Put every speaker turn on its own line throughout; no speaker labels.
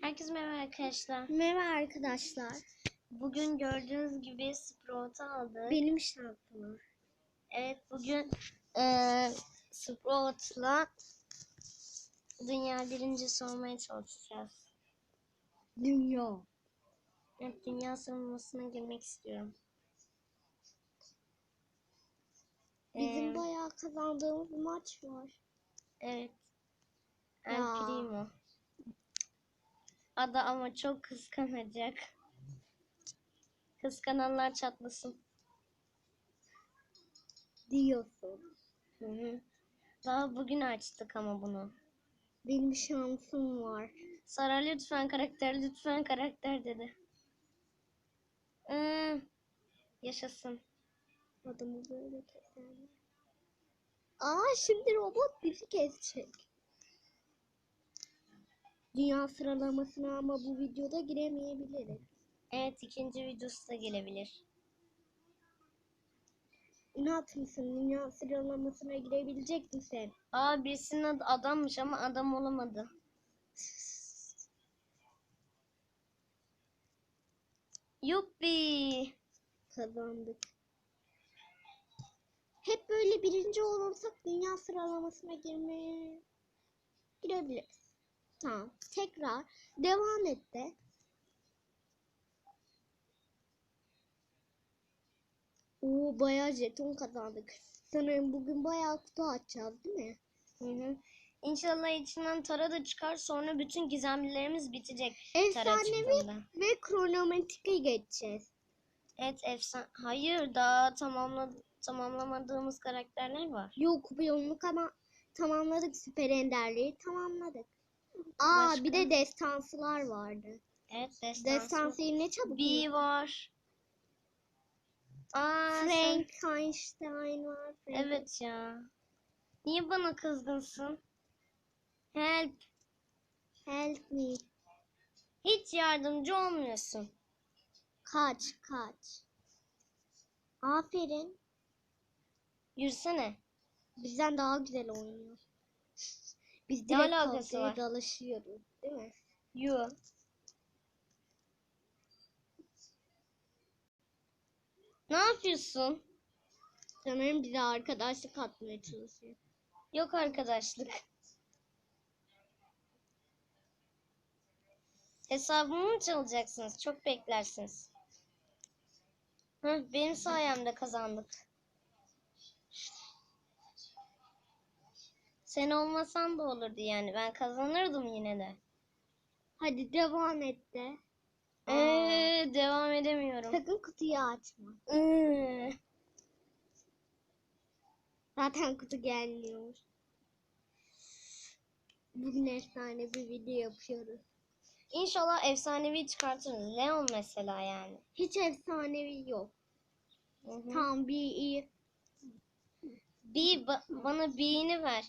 Herkese merhaba arkadaşlar.
Merhaba arkadaşlar.
Bugün gördüğünüz gibi Sprout'u aldık.
Benim şansım.
Evet bugün eee Sprout'la dünya birincisi olmaya çalışacağız.
Dünya.
Evet dünya sıralamasına girmek istiyorum.
Bizim
Eee,
bayağı kazandığımız maç var.
Evet. El
Ya.
Primo. Ada ama çok kıskanacak. Kıskananlar çatlasın.
Diyorsun.
Hı hı. Daha bugün açtık ama bunu.
Benim şansım var.
Sara lütfen karakter, lütfen karakter dedi. Ee, yaşasın.
Adamı böyle keserler. Aa şimdi robot bizi kesecek. Dünya sıralamasına ama bu videoda giremeyebiliriz.
Evet ikinci videosu da gelebilir.
İnat mısın? Dünya sıralamasına girebilecek misin?
Aa birisinin adı adammış ama adam olamadı. Yuppi.
Kazandık. Hep böyle birinci olursak dünya sıralamasına girmeye girebiliriz. Tamam. Tekrar devam et de. Oo bayağı jeton kazandık. Sanırım bugün bayağı kutu açacağız değil mi?
Hı hı. İnşallah içinden Tara da çıkar sonra bütün gizemlilerimiz bitecek.
Efsanevi ve kronometrike geçeceğiz.
Evet efsane. Hayır daha tamamla tamamlamadığımız karakterler var.
Yok kupa yolunu ama tamamladık. Süper enderliği tamamladık. Aa
Başka?
bir de destansılar vardı.
Evet destansı.
Destansıyı ne çabuk
B var. Aa, sen-
Frankenstein var. Frank-
Evet ya. Niye bana kızgınsın? Help.
Help me.
Hiç yardımcı olmuyorsun.
Kaç kaç. Aferin.
Yürüsene.
Bizden daha güzel oynuyor. Biz
Ne
direkt
alakası
kavgaya
var?
dalaşıyoruz değil mi?
Yu. Ne yapıyorsun?
Sanırım bize arkadaşlık atmaya çalışıyor.
Yok arkadaşlık. Hesabımı mı çalacaksınız? Çok beklersiniz. Hı, benim sayemde kazandık. Sen olmasan da olurdu yani. Ben kazanırdım yine de.
Hadi devam et de.
Ee, devam edemiyorum.
Sakın kutuyu açma.
Ee,
Zaten kutu gelmiyor. Bugün efsane bir video yapıyoruz.
İnşallah efsanevi çıkartırız. Leon mesela yani.
Hiç efsanevi yok.
Hı hı.
Tam bir iyi.
Bir ba- bana birini ver.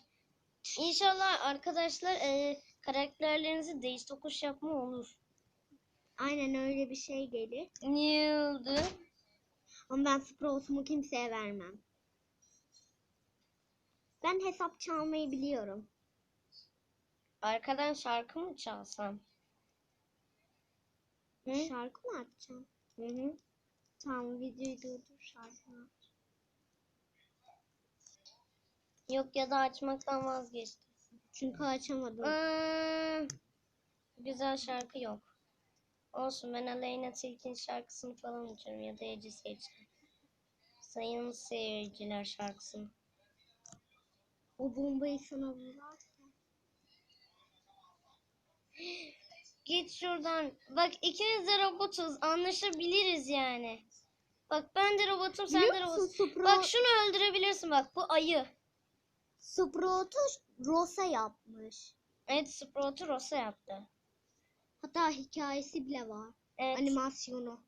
İnşallah arkadaşlar e, karakterlerinizi değiş tokuş yapma olur.
Aynen öyle bir şey gelir.
Ne oldu?
Ama ben Sprout'umu kimseye vermem. Ben hesap çalmayı biliyorum.
Arkadan şarkı mı çalsam? Hı?
Şarkı mı açacağım?
Hı hı.
Tamam videoyu durdur şarkı aç.
Yok ya da açmaktan vazgeçtim.
Çünkü açamadım.
Aa, güzel şarkı yok. Olsun ben Aleyna Tilki'nin şarkısını falan açarım ya da Ece Seçkin. Sayın seyirciler şarkısını.
O bombayı sana vurarsa.
Git şuradan. Bak ikimiz de robotuz. Anlaşabiliriz yani. Bak ben de robotum sen de
Biliyor musun
robotsun. Bak şunu öldürebilirsin bak. Bu ayı.
Sprout'u Rosa yapmış.
Evet Sprout'u Rosa yaptı.
Hatta hikayesi bile var.
Evet.
Animasyonu.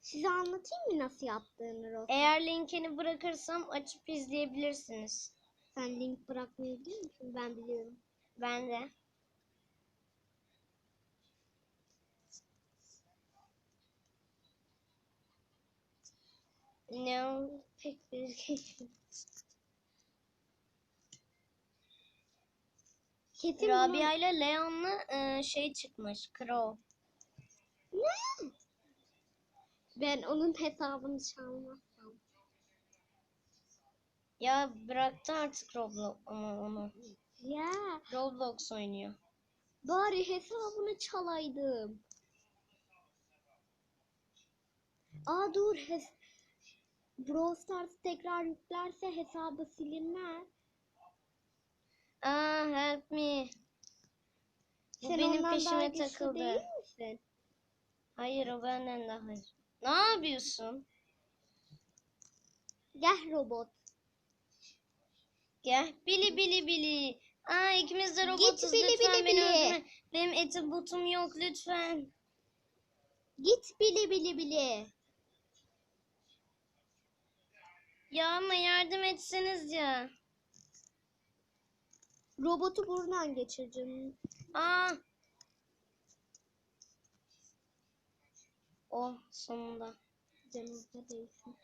Size anlatayım mı nasıl yaptığını Rosa?
Eğer linkini bırakırsam açıp izleyebilirsiniz.
Sen link bırakmayı biliyor musun? Ben biliyorum.
Ben de. No, pek bir
Kesin
Rabia ile Leon'la e, şey çıkmış. Crow.
Ne? Ben onun hesabını çalmazsam.
Ya bıraktı artık Roblox ama onu.
Ya
Roblox oynuyor.
bari hesabını çalaydım. Aa dur hes Brawl Stars tekrar yüklerse hesabı silinmez.
Aa help me. Bu
Sen
benim
ondan daha
peşime
güçlü
takıldı.
değil misin?
Hayır o benden daha. Ne yapıyorsun?
Gel robot.
Gel. Bili bili bili. Aa ikimiz de robotuz.
bili
lütfen
bili
beni
bili.
öldürme. Benim etim butum yok lütfen.
Git bili bili bili.
Ya ama yardım etseniz ya.
Robotu buradan geçireceğim.
Aa. Oh sonunda.
Canımıza değsin.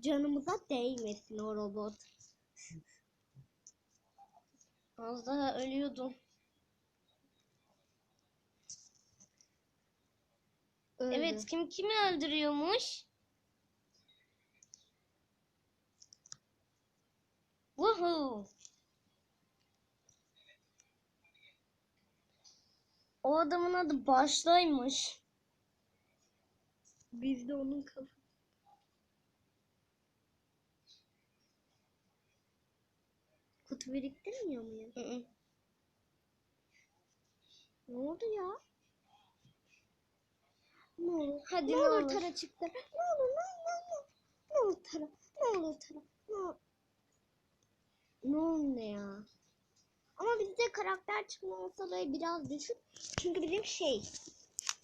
Canımıza değmesin o robot.
Az daha ölüyordum.
Öldü.
Evet kim kimi öldürüyormuş? O adamın adı Başlaymış.
Biz de onun kafası. Kutu biriktirmiyor muyum?
Hı hı.
Ne oldu ya? Ne olur?
Hadi
ne,
ne
olur
olur.
Tara çıktı. Ne olur ne ne ne. Ne olur Tara. Ne olur Tara. Ne olur. Ne olur ne ya? Ama bizde karakter çıkma olasılığı biraz düşük. Çünkü bizim şey,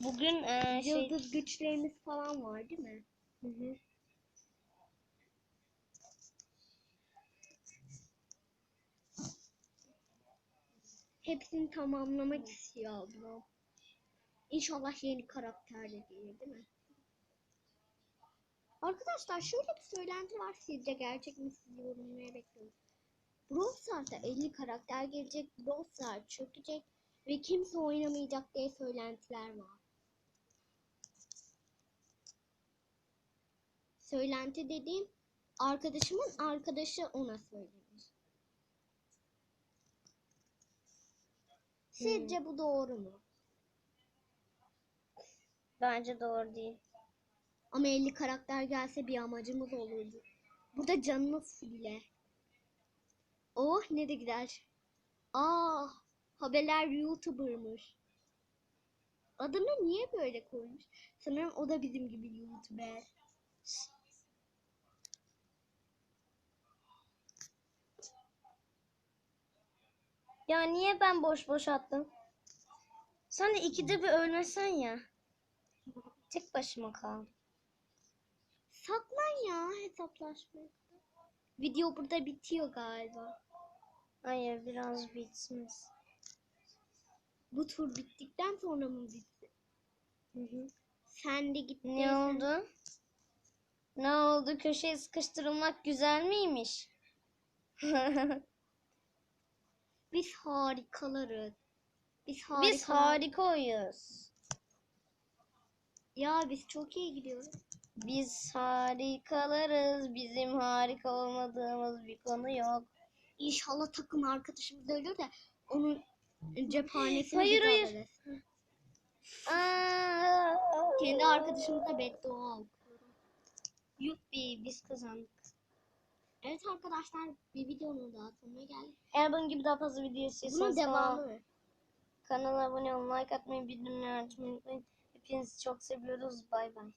Bugün eee, şey...
yıldız güçlerimiz falan var değil mi?
Hı hı.
Hepsini tamamlamak istiyor ablam. İnşallah yeni karakter de gelir değil mi? Arkadaşlar şöyle bir söylenti var sizce gerçek mi siz yorumlara bekliyorum. Brawl Stars'a 50 karakter gelecek, Brawl Stars çökecek ve kimse oynamayacak diye söylentiler var. Söylenti dediğim arkadaşımın arkadaşı ona söylemiş. Sizce bu doğru mu?
Bence doğru değil.
Ama 50 karakter gelse bir amacımız olurdu. Burada canımız bile. Oh ne de gider. Aa haberler YouTuber'mış. Adını niye böyle koymuş? Sanırım o da bizim gibi YouTuber.
Ya niye ben boş boş attım? Sen de ikide bir ölmesen ya. Tek başıma kaldım.
Saklan ya hesaplaşmaya. Video burada bitiyor galiba.
Hayır biraz bitmez.
Bu tur bittikten sonra mı bitti?
Hı hı.
Sen de gittin.
Ne oldu? Ne oldu? Köşeye sıkıştırılmak güzel miymiş?
Biz harikalarız. Biz harika.
Biz harika oyuz.
Ya biz çok iyi gidiyoruz.
Biz harikalarız. Bizim harika olmadığımız bir konu yok.
İnşallah takım arkadaşımız ölür de onun cephanesini
Hayır, hayır.
Kendi arkadaşımıza beddua okuyorum.
Yuppi biz kazandık.
Evet arkadaşlar bir videonun daha sonuna geldik.
Eğer bunun gibi daha fazla video
Bunun
istiyorsanız
devamı.
kanala abone olun, like atmayı, bildirimleri açmayı unutmayın. Hepinizi çok seviyoruz. Bay bay.